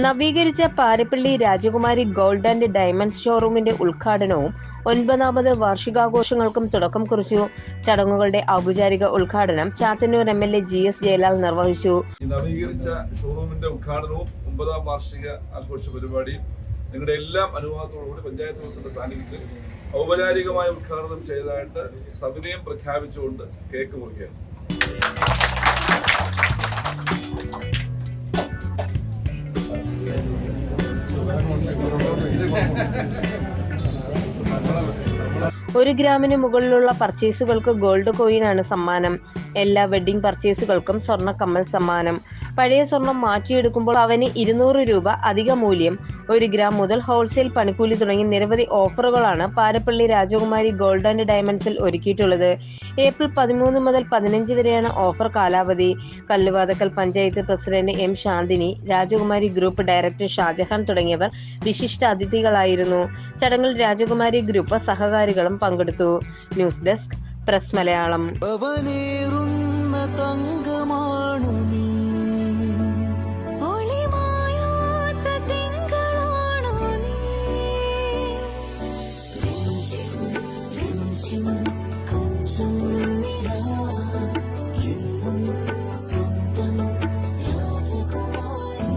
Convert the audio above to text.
നവീകരിച്ച പാരപ്പള്ളി രാജകുമാരി gold and diamond ഷോറൂമിന്റെ ഉദ്ഘാടനവും ഒൻപതാമത് വാർഷികാഘോഷങ്ങൾക്കും തുടക്കം കുറിച്ചു. ചടങ്ങുകളുടെ ഔപചാരിക ഉദ്ഘാടനം Chathannoor M L A G S Jayalal നിർവഹിച്ചു. നവീകരിച്ച ഷോറൂമിന്റെ ഉദ്ഘാടനവും ഒമ്പതാം വാർഷിക ആഘോഷ പരിപാടിയും നിങ്ങളുടെ എല്ലാം അനുവാദത്തോടുകൂടി പഞ്ചായത്ത് പ്രസിഡന്റ് സാന്നിധ്യത്തിൽ ഔപചാരികമായ ഉദ്ഘാടനം ചെയ്തതായിട്ട് സവിനയം പ്രഖ്യാപിച്ചുകൊണ്ട് കേക്ക് മുറിക്കുകയാണ് ഒരു ഗ്രാമിന് മുകളിലുള്ള പർച്ചേസുകൾക്ക് ഗോൾഡ് കോയിനാണ് സമ്മാനം. എല്ലാ വെഡ്ഡിംഗ് പർച്ചേസുകൾക്കും സ്വർണ കമ്മൽ സമ്മാനം. പഴയ സ്വർണം മാറ്റിയെടുക്കുമ്പോൾ അവന് ഇരുന്നൂറ് രൂപ അധിക മൂല്യം. ഒരു ഗ്രാം മുതൽ ഹോൾസെയിൽ പണിക്കൂലി തുടങ്ങി നിരവധി ഓഫറുകളാണ് പാരപ്പള്ളി രാജകുമാരി ഗോൾഡ് ആൻഡ് ഡയമണ്ട്സിൽ ഒരുക്കിയിട്ടുള്ളത്. ഏപ്രിൽ പതിമൂന്ന് മുതൽ പതിനഞ്ച് വരെയാണ് ഓഫർ കാലാവധി. Kalluvathukkal panchayat president M Shanthini Rajakumari group director Shah Jahan തുടങ്ങിയവർ വിശിഷ്ട അതിഥികളായിരുന്നു. ചടങ്ങിൽ രാജകുമാരി ഗ്രൂപ്പ് സഹകാരികളും പങ്കെടുത്തു. News desk press Malayalam.